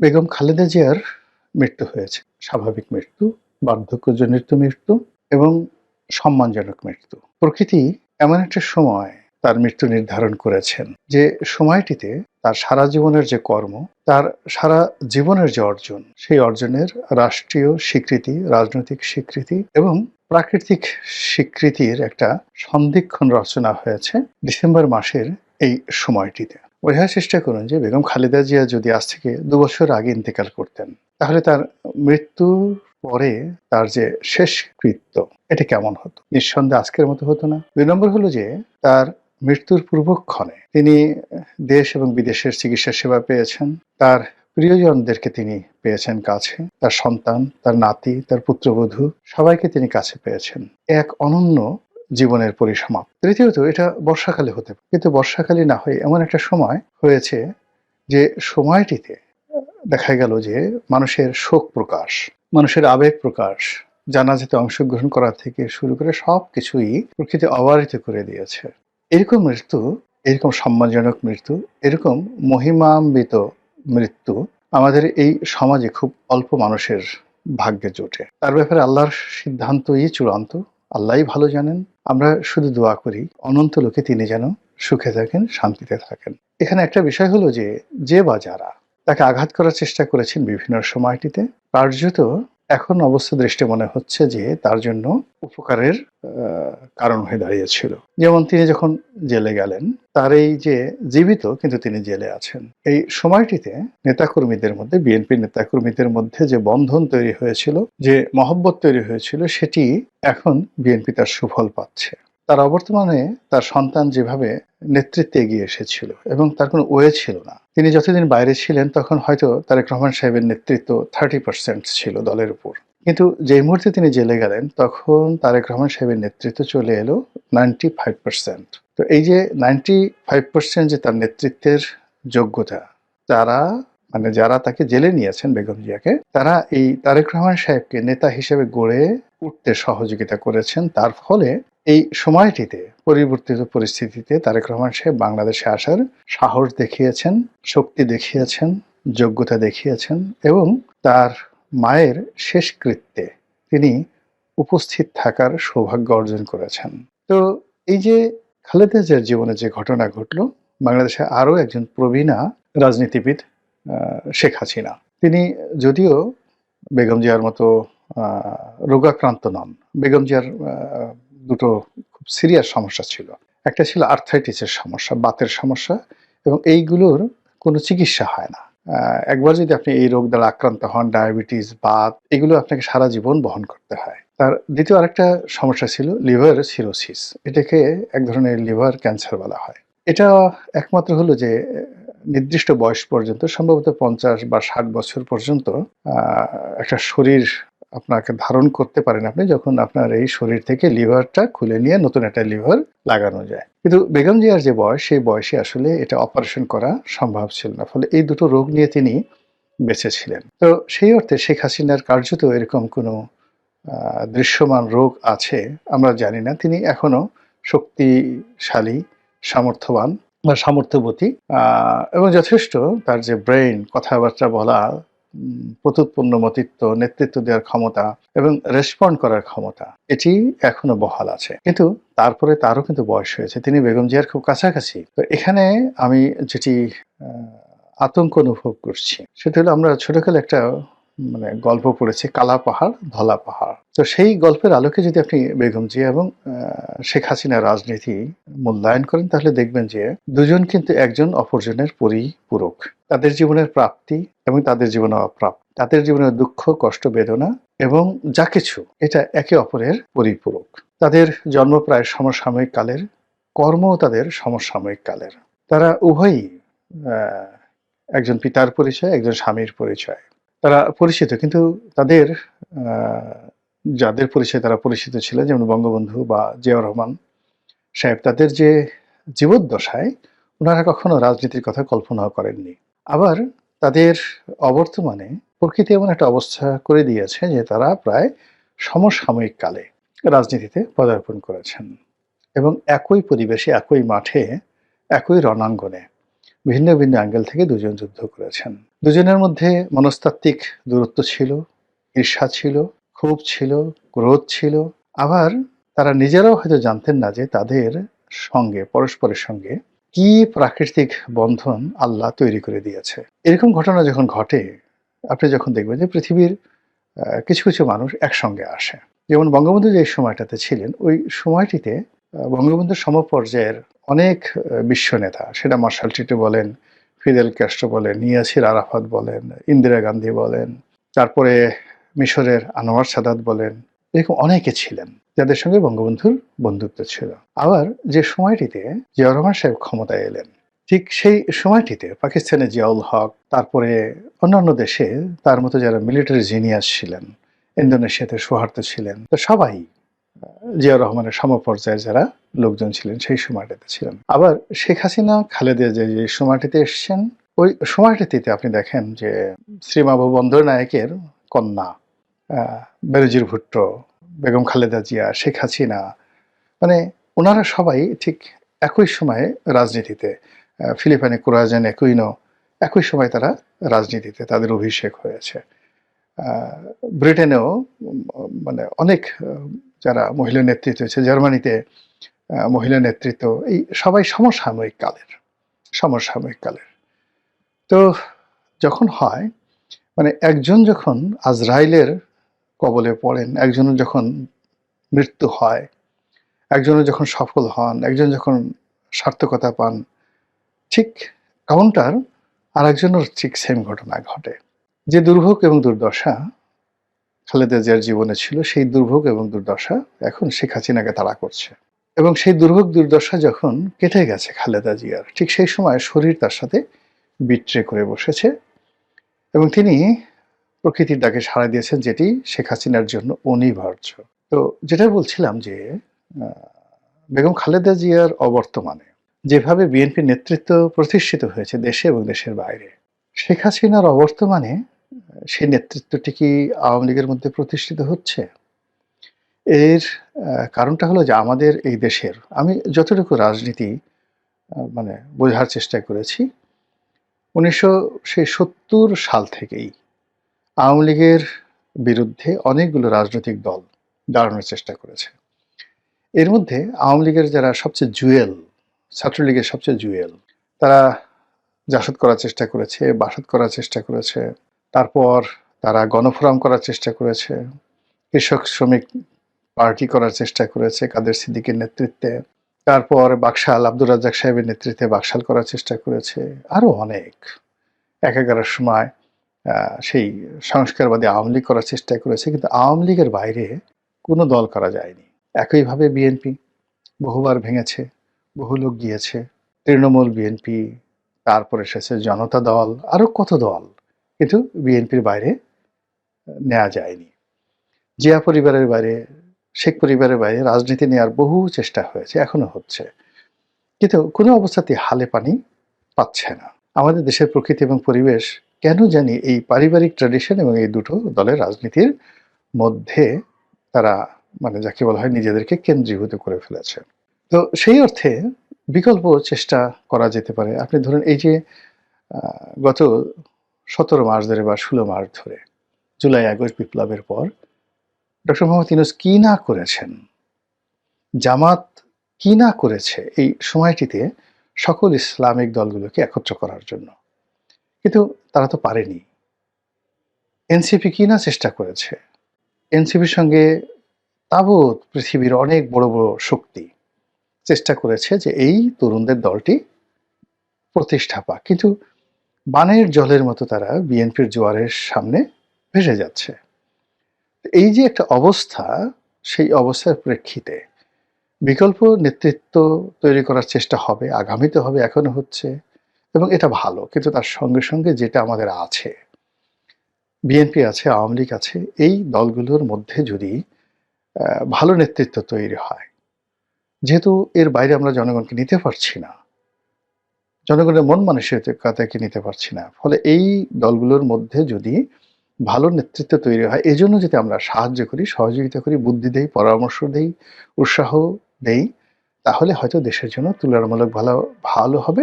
বেগম খালেদা জিয়ার মৃত্যু হয়েছে। স্বাভাবিক মৃত্যু, বার্ধক্যজনিত মৃত্যু এবং সম্মানজনক মৃত্যু। প্রকৃতি এমন একটা সময় তার মৃত্যু নির্ধারণ করেছেন যে সময়টিতে তার সারা জীবনের যে কর্ম, তার সারা জীবনের যে অর্জন, সেই অর্জনের রাষ্ট্রীয় স্বীকৃতি, রাজনৈতিক স্বীকৃতি এবং প্রাকৃতিক স্বীকৃতির একটা সন্ধিক্ষণ রচনা হয়েছে ডিসেম্বর মাসের এই সময়টিতে। বোঝার চেষ্টা করুন যে বেগম খালেদা জিয়া যদি আজ থেকে দু বছর আগে ইন্তেকাল করতেন, তাহলে তার মৃত্যুর পরে তার যে শেষ কৃত্য, এটা কেমন হতো? নিঃসন্দেহে আজকের মতো হতো না। দুই নম্বর হলো যে তার মৃত্যুর পূর্বক্ষণে তিনি দেশ এবং বিদেশের চিকিৎসা সেবা পেয়েছেন। তার প্রিয়জনদেরকে তিনি পেয়েছেন কাছে। তার সন্তান, তার নাতি, তার পুত্রবধূ, সবাইকে তিনি কাছে পেয়েছেন। এক অনন্য জীবনের পরিসমাপ তৃতীয়ত, এটা বর্ষাকালে হতে পারে। কিন্তু বর্ষাকালে না হয়ে এমন একটা সময় হয়েছে যে সময়টিতে দেখা গেল যে মানুষের শোক প্রকাশ, মানুষের আবেগ প্রকাশ, জানাজাতে অংশগ্রহণ করা থেকে শুরু করে সব কিছুই প্রকৃতি অবারিত করে দিয়েছে। এরকম মৃত্যু, এরকম সম্মানজনক মৃত্যু, এরকম মহিমান্বিত মৃত্যু আমাদের এই সমাজে খুব অল্প মানুষের ভাগ্যে জোটে। তার ব্যাপারে আল্লাহর সিদ্ধান্তই চূড়ান্ত। আল্লাহই ভালো জানেন আমরা শুধু দোয়া করি, অনন্ত লোকে তিনি যেন সুখে থাকেন, শান্তিতে থাকেন। এখানে একটা বিষয় হলো যে যে বা যারা তাকে আঘাত করার চেষ্টা করেছেন বিভিন্ন সময়টিতে, কার্যত এখন অবস্থা দৃষ্টি মনে হচ্ছে যে তার জন্য উপকারের কারণ হয়ে দাঁড়িয়েছিল। যেমন তিনি যখন জেলে গেলেন, তার এই যে জীবিত কিন্তু তিনি জেলে আছেন। এই সময়টিতে নেতাকর্মীদের মধ্যে, বিএনপি নেতাকর্মীদের মধ্যে যে বন্ধন তৈরি হয়েছিল, যে মহব্বত তৈরি হয়েছিল, সেটি এখন বিএনপি তার সুফল পাচ্ছে। তার অবর্তমানে তার সন্তান যেভাবে নেতৃত্বে এগিয়ে এসেছিল এবং তার কোনো ওয়ে ছিল না। তিনি যতদিন বাইরে ছিলেন, তখন হয়তো তারেক রহমান সাহেবের নেতৃত্ব থার্টি পার্সেন্ট ছিল দলের উপর। কিন্তু যেই মুহূর্তে তিনি জেলে গেলেন, তখন তারেক রহমান সাহেবের নেতৃত্ব চলে এলো নাইনটি ফাইভ পার্সেন্ট তো এই যে নাইনটি ফাইভ পার্সেন্ট যে তার নেতৃত্বের যোগ্যতা, তারা মানে যারা তাকে জেলে নিয়েছেন বেগম জিয়াকে, তারা এই তারেক রহমান সাহেবকে নেতা হিসেবে গড়ে উঠতে সহযোগিতা করেছেন। তার ফলে এই সময়টিতে, পরিবর্তিত পরিস্থিতিতে তারেক রহমান সাহেব বাংলাদেশে আসার সাহস দেখিয়েছেন, শক্তি দেখিয়েছেন, যোগ্যতা দেখিয়েছেন এবং তার মায়ের শেষকৃত্যে তিনি উপস্থিত থাকার সৌভাগ্য অর্জন করেছেন। তো এই যে খালেদা জিয়ার জীবনে যে ঘটনা ঘটল, বাংলাদেশে আরও একজন প্রবীণা রাজনীতিবিদ শেখ হাসিনা। তিনি যদিও বেগম জিয়ার মতো রোগাক্রান্ত নন, বেগম জিয়ার দুটো খুব সিরিয়াস সমস্যা ছিল। একটা ছিল আর্থাইটিসের সমস্যা, বাতের সমস্যা এবং এইগুলোর কোনো চিকিৎসা হয় না। একবার যদি আপনি এই রোগ দ্বারা আক্রান্ত হন ডায়াবেটিস বাত, এগুলো আপনাকে সারা জীবন বহন করতে হয়। তার দ্বিতীয় আরেকটা সমস্যা ছিল লিভার সিরোসিস এটাকে এক ধরনের লিভার ক্যান্সার বলা হয়। এটা একমাত্র হলো যে, নির্দিষ্ট বয়স পর্যন্ত, সম্ভবত পঞ্চাশ বা ষাট বছর পর্যন্ত একটা শরীর আপনাকে ধারণ করতে পারেন আপনি যখন আপনার এই শরীর থেকে লিভারটা খুলে নিয়ে নতুন একটা লিভার লাগানো যায়। কিন্তু বেগম জিয়ার যে বয়স, সেই বয়সে আসলে এটা অপারেশন করা সম্ভব ছিল না। ফলে এই দুটো রোগ নিয়ে তিনি বেঁচে ছিলেন তো সেই অর্থে শেখ হাসিনার কার্যত এরকম কোনো দৃশ্যমান রোগ আছে, আমরা জানি না। তিনি এখনও শক্তিশালী, সামর্থ্যবান বা সামর্থ্যবতী এবং যথেষ্ট তার যে ব্রেইন, কথাবার্তা বলা প্রতুৎপন্নমতিত্ব নেতৃত্ব দেওয়ার ক্ষমতা এবং রেসপন্ড করার ক্ষমতা, এটি এখনও বহাল আছে। কিন্তু তারপরে তারও কিন্তু বয়স হয়েছে। তিনি বেগম জিয়ার খুব কাছাকাছি। তো এখানে আমি যেটি আতঙ্ক অনুভব করছি, সেটা হলো আমরা ছোটকালে একটা মানে গল্প পড়েছি, কালা পাহাড়, ধলা পাহাড়। তো সেই গল্পের আলোকে যদি আপনি বেগম জিয়া এবং শেখ হাসিনার রাজনীতি মূল্যায়ন করেন, তাহলে দেখবেন যে দুজন কিন্তু একজন অপরজনের পরিপূরক। তাদের জীবনের প্রাপ্তি এবং তাদের জীবনে অপ্রাপ্ত, তাদের জীবনের দুঃখ, কষ্ট, বেদনা এবং যা কিছু, এটা একে অপরের পরিপূরক। তাদের জন্ম প্রায় সমসাময়িক কালের, কর্মও তাদের সমসাময়িক কালের। তারা উভয়ই একজন পিতার পরিচয়, একজন স্বামীর পরিচয়। তারা পরিচিত, কিন্তু তাদের যাদের পরিচয় তারা পরিচিত ছিলেন যেমন বঙ্গবন্ধু বা জিয়াউর রহমান সাহেব, তাদের যে জীবদ্দশায় ওনারা কখনো রাজনীতির কথা কল্পনাও করেননি। আবার তাদের অবর্তমানে প্রকৃতি এমন একটা অবস্থা করে দিয়েছে যে তারা প্রায় সমসাময়িক কালে রাজনীতিতে পদার্পণ করেছেন এবং একই পরিবেশে, একই মাঠে, একই রণাঙ্গনে ভিন্ন ভিন্ন অ্যাঙ্গেল থেকে দুজন যুদ্ধ করেছেন। দুজনের মধ্যে মনস্তাত্ত্বিক দূরত্ব ছিল, ঈর্ষা ছিল, ক্ষোভ ছিল, ক্রোধ ছিল। আবার তারা নিজেরাও হয়তো জানতেন না যে তাদের সঙ্গে, পরস্পরের সঙ্গে কি প্রাকৃতিক বন্ধন আল্লাহ তৈরি করে দিয়েছে। এরকম ঘটনা যখন ঘটে, আপনি যখন দেখবেন যে পৃথিবীর কিছু কিছু মানুষ একসঙ্গে আসে। যেমন বঙ্গবন্ধু যে সময়টাতে ছিলেন, ওই সময়টিতে বঙ্গবন্ধুর সমপর্যায়ের অনেক বিশ্ব নেতা, সেটা মার্শাল টিটু বলেন, ফিদেল ক্যাস্ট্রো বলেন, ইয়াসির আরাফাত বলেন, ইন্দিরা গান্ধী বলেন, তারপরে মিশরের আনোয়ার সাদাত বলেন, এরকম অনেকে ছিলেন, যাদের সঙ্গে বঙ্গবন্ধুর বন্ধুত্ব ছিল। আবার যে সময়টিতে জিয়াউর রহমান সাহেব ক্ষমতায় এলেন, ঠিক সেই সময়টিতে পাকিস্তানে জিয়াউল হক, তারপরে অন্যান্য দেশে তার মতো যারা মিলিটারি জিনিয়াস ছিলেন, ইন্দোনেশিয়াতে সোহার্ত ছিলেন, তো সবাই জিয়াউর রহমানের সমপর্যায়ে যারা লোকজন ছিলেন সেই সময়টাতে ছিলেন। আবার শেখ হাসিনা খালেদা যে যে সময়টিতে এসছেন ওই সময়টিতে আপনি দেখেন যে শ্রীমাবু বন্দ্যোপাধ্যায়ের কন্যা আহ, বেনজির ভুট্টো বেগম খালেদা জিয়া শেখ হাসিনা মানে ওনারা সবাই ঠিক একই সময়ে রাজনীতিতে ফিলিপাইনে কুরাজেন একুইনো একই সময় তারা রাজনীতিতে তাদের অভিষেক হয়েছে। ব্রিটেনেও মানে অনেক যারা মহিলা নেতৃত্ব হয়েছে জার্মানিতে মহিলা নেতৃত্ব, এই সবাই সমসাময়িক কালের সমসাময়িক কালের। তো যখন হয় মানে একজন যখন আজরাইলের কবলে পড়েন একজনের যখন মৃত্যু হয় একজনের যখন সফল হন, একজন যখন সার্থকতা পান, ঠিক কাউন্টার আর একজনের ঠিক সেম ঘটনা ঘটে। যে দুর্ভোগ এবং দুর্দশা খালেদা জিয়ার জীবনে ছিল সেই দুর্ভোগ এবং দুর্দশা, এখন শেখ হাসিনাকে তাড়া করছে। এবং সেই দুর্ভোগ, দুর্দশা যখন কেটে গেছে খালেদা জিয়ার, ঠিক সেই সময় শরীর তার সাথে বিট্রে করে বসেছে এবং তিনি প্রকৃতির ডাকে সাড়া দিয়েছেন যেটি শেখ হাসিনার জন্য অনিবার্য। তো যেটা বলছিলাম যে বেগম খালেদা জিয়ার অবর্তমানে যেভাবে বিএনপি নেতৃত্ব প্রতিষ্ঠিত হয়েছে দেশে এবং দেশের বাইরে, শেখ হাসিনার অবর্তমানে সেই নেতৃত্বটি কি আওয়ামী লীগের মধ্যে প্রতিষ্ঠিত হচ্ছে। এর কারণটা হলো যে আমাদের এই দেশের, আমি যতটুকু রাজনীতি মানে বোঝার চেষ্টা করেছি, উনিশশো সত্তর সাল থেকেই আওয়ামী লীগের বিরুদ্ধে অনেকগুলো রাজনৈতিক দল দাঁড়ানোর চেষ্টা করেছে। এর মধ্যে আওয়ামী লীগের যারা সবচেয়ে জুয়েল, ছাত্রলীগের সবচেয়ে জুয়েল, তারা জাসদ করার চেষ্টা করেছে, বাসদ করার চেষ্টা করেছে তারপর তারা গণফোরাম করার চেষ্টা করেছে, কৃষক শ্রমিক পার্টি করার চেষ্টা করেছে কাদের সিদ্দিকের নেতৃত্বে, তারপর বাকশাল, আব্দুর রাজ্জাক সাহেবের নেতৃত্বে বাকশাল করার চেষ্টা করেছে আরও অনেক। এক এগারোর সময় সেই সংস্কারবাদী আওয়ামী লীগ করার চেষ্টা করেছে, কিন্তু আওয়ামী লীগের বাইরে কোনো দল করা যায়নি। একইভাবে বিএনপি বহুবার ভেঙেছে, বহু লোক গিয়েছে। তৃণমূল বিএনপি, তারপর এসেছে জনতা দল আরও কত দল? কিন্তু বিএনপির বাইরে নেওয়া যায়নি। জিয়া পরিবারের বাইরে, শেখ পরিবারের বাইরে রাজনীতি নেওয়ার বহু চেষ্টা হয়েছে, এখনও হচ্ছে। কিন্তু কোনো অবস্থাতেই হালে পানি পাচ্ছে না। আমাদের দেশের প্রকৃতি এবং পরিবেশ কেন জানি এই পারিবারিক ট্র্যাডিশন এবং এই দুটো দলের রাজনীতির মধ্যে তারা মানে যাকে বলা হয় নিজেদেরকে কেন্দ্রীভূত করে ফেলেছে। তো সেই অর্থে বিকল্প চেষ্টা করা যেতে পারে। আপনি ধরুন এই যে গত সতেরো মাস ধরে বা ষোলো মাস ধরে, জুলাই, আগস্ট বিপ্লবের পর ডক্টর মোহাম্মদ ইউনুস কি না করেছেন? জামাত কি না করেছে এই সময়টিতে সকল ইসলামিক দলগুলোকে একত্র করার জন্য? কিন্তু তারা তো পারেনি। এনসিপি কি না চেষ্টা করেছে? এনসিপির সঙ্গে তাবৎ পৃথিবীর অনেক বড় বড় শক্তি চেষ্টা করেছে যে এই তরুণদের দলটি প্রতিষ্ঠা পাক। কিন্তু বানের জলের মতো তারা বিএনপির জোয়ারের সামনে ভেসে যাচ্ছে। এই যে একটা অবস্থা, সেই অবস্থার প্রেক্ষিতে বিকল্প নেতৃত্ব তৈরি করার চেষ্টা হবে, আগামীতে হবে, এখনও হচ্ছে, এবং এটা ভালো, কিন্তু তার সঙ্গে সঙ্গে যেটা আমাদের আছে, বিএনপি আছে, আওয়ামী লীগ আছে, এই দলগুলোর মধ্যে যদি ভালো নেতৃত্ব তৈরি হয়, যেহেতু এর বাইরে আমরা জনগণকে নিতে পারছি না জনগণের মন মানসিকতাকে নিতে পারছি না? ফলে এই দলগুলোর মধ্যে যদি ভালো নেতৃত্ব তৈরি হয় এই জন্য যদি আমরা সাহায্য করি, সহযোগিতা করি, বুদ্ধি দেই, পরামর্শ দেই, উৎসাহ দেই, তাহলে হয়তো দেশের জন্য তুলনামূলক ভালো ভালো হবে।